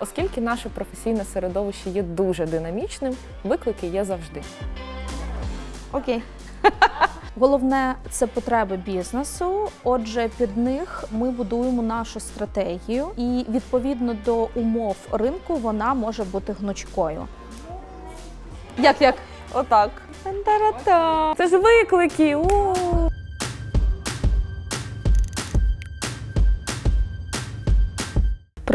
Оскільки наше професійне середовище є дуже динамічним, виклики є завжди. Окей. Головне це потреби бізнесу. Отже, під них ми будуємо нашу стратегію, і відповідно до умов ринку вона може бути гнучкою. Як як? Отак. Це ж виклики. У!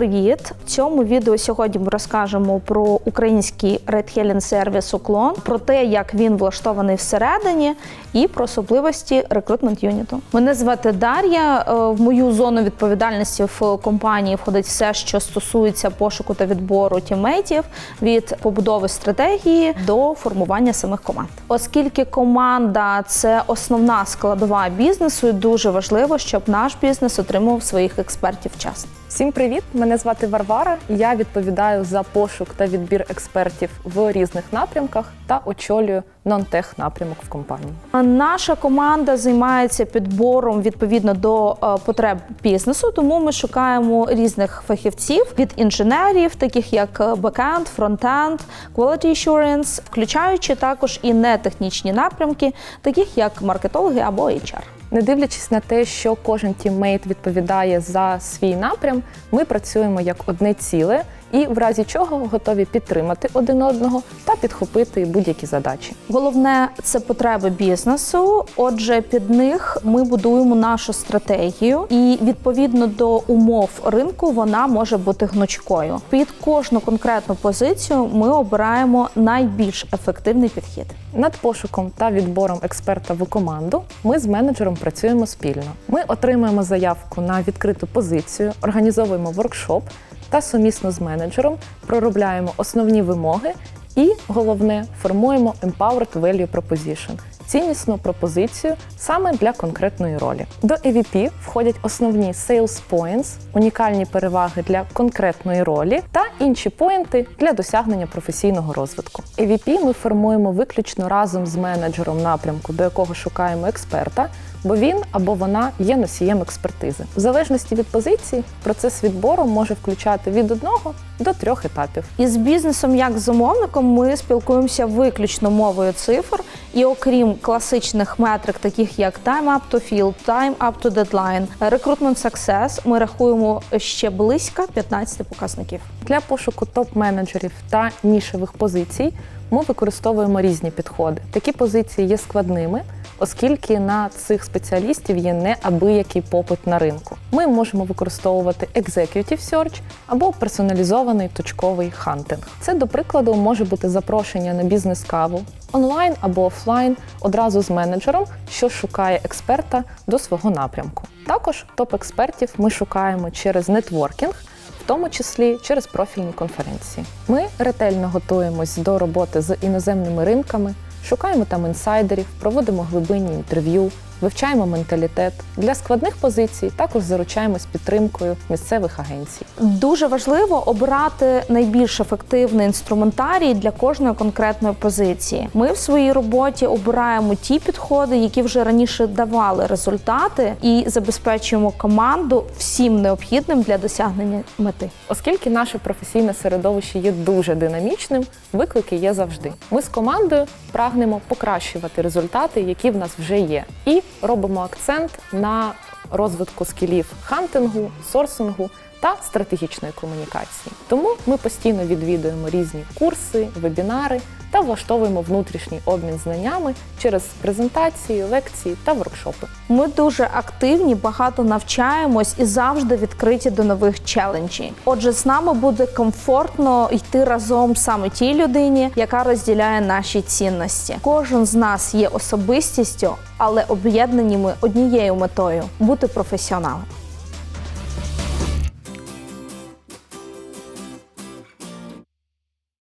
Привіт! В цьому відео сьогодні ми розкажемо про український редхелінг сервіс Уклон, про те, як він влаштований всередині, і про особливості рекрутмент юніту. Мене звати Дар'я. Е, В мою зону відповідальності в компанії входить все, що стосується пошуку та відбору тіммейтів від побудови стратегії до формування самих команд. Оскільки команда це основна складова бізнесу, дуже важливо, щоб наш бізнес отримував своїх експертів вчасно. Всім привіт! Мене звати Варвара. Я відповідаю за пошук та відбір експертів в різних напрямках та очолюю нон-тех напрямок в компанії. Наша команда займається підбором відповідно до е, потреб бізнесу, тому ми шукаємо різних фахівців від інженерів, таких як бекенд, фронтенд, quality assurance, включаючи також і нетехнічні напрямки, таких як маркетологи або HR. Не дивлячись на те, що кожен тіммейт відповідає за свій напрям, ми працюємо як одне ціле і в разі чого готові підтримати один одного та підхопити будь-які задачі. Головне це потреби бізнесу. Отже, під них ми будуємо нашу стратегію, і відповідно до умов ринку вона може бути гнучкою. Під кожну конкретну позицію ми обираємо найбільш ефективний підхід. Над пошуком та відбором експерта в команду ми з менеджером працюємо спільно. Ми отримуємо заявку на відкриту позицію, організовуємо воркшоп та сумісно з менеджером проробляємо основні вимоги і головне формуємо Empowered Value Proposition – ціннісну пропозицію саме для конкретної ролі. До EVP входять основні Sales Points, унікальні переваги для конкретної ролі та інші поінти для досягнення професійного розвитку. EVP ми формуємо виключно разом з менеджером напрямку, до якого шукаємо експерта. Бо він або вона є носієм експертизи. В залежності від позиції процес відбору може включати від одного до трьох етапів. Із бізнесом, як з замовником, ми спілкуємося виключно мовою цифр, і окрім класичних метрик, таких як time up to field, time up to deadline, recruitment success, ми рахуємо ще близько 15 показників. Для пошуку топ-менеджерів та нішевих позицій ми використовуємо різні підходи. Такі позиції є складними, оскільки на цих спеціалістів є неабиякий попит на ринку. Ми можемо використовувати executive search або персоналізований точковий хантинг. Це, до прикладу, може бути запрошення на бізнес-каву онлайн або офлайн одразу з менеджером, що шукає експерта до свого напрямку. Також топ-експертів ми шукаємо через нетворкінг в тому числі через профільні конференції. Ми ретельно готуємось до роботи з іноземними ринками, шукаємо там інсайдерів, проводимо глибинні інтерв'ю, вивчаємо менталітет. Для складних позицій також заручаємось підтримкою місцевих агенцій. Дуже важливо обрати найбільш ефективний інструментарій для кожної конкретної позиції. Ми в своїй роботі обираємо ті підходи, які вже раніше давали результати, і забезпечуємо команду всім необхідним для досягнення мети. Оскільки наше професійне середовище є дуже динамічним, виклики є завжди. Ми з командою прагнемо покращувати результати, які в нас вже є, і робимо акцент на розвитку скілів хантингу, сорсингу та стратегічної комунікації. Тому ми постійно відвідуємо різні курси, вебінари та влаштовуємо внутрішній обмін знаннями через презентації, лекції та воркшопи. Ми дуже активні, багато навчаємось і завжди відкриті до нових челенджів. Отже, з нами буде комфортно йти разом саме тій людині, яка розділяє наші цінності. Кожен з нас є особистістю, але об'єднані ми однією метою бути професіоналом.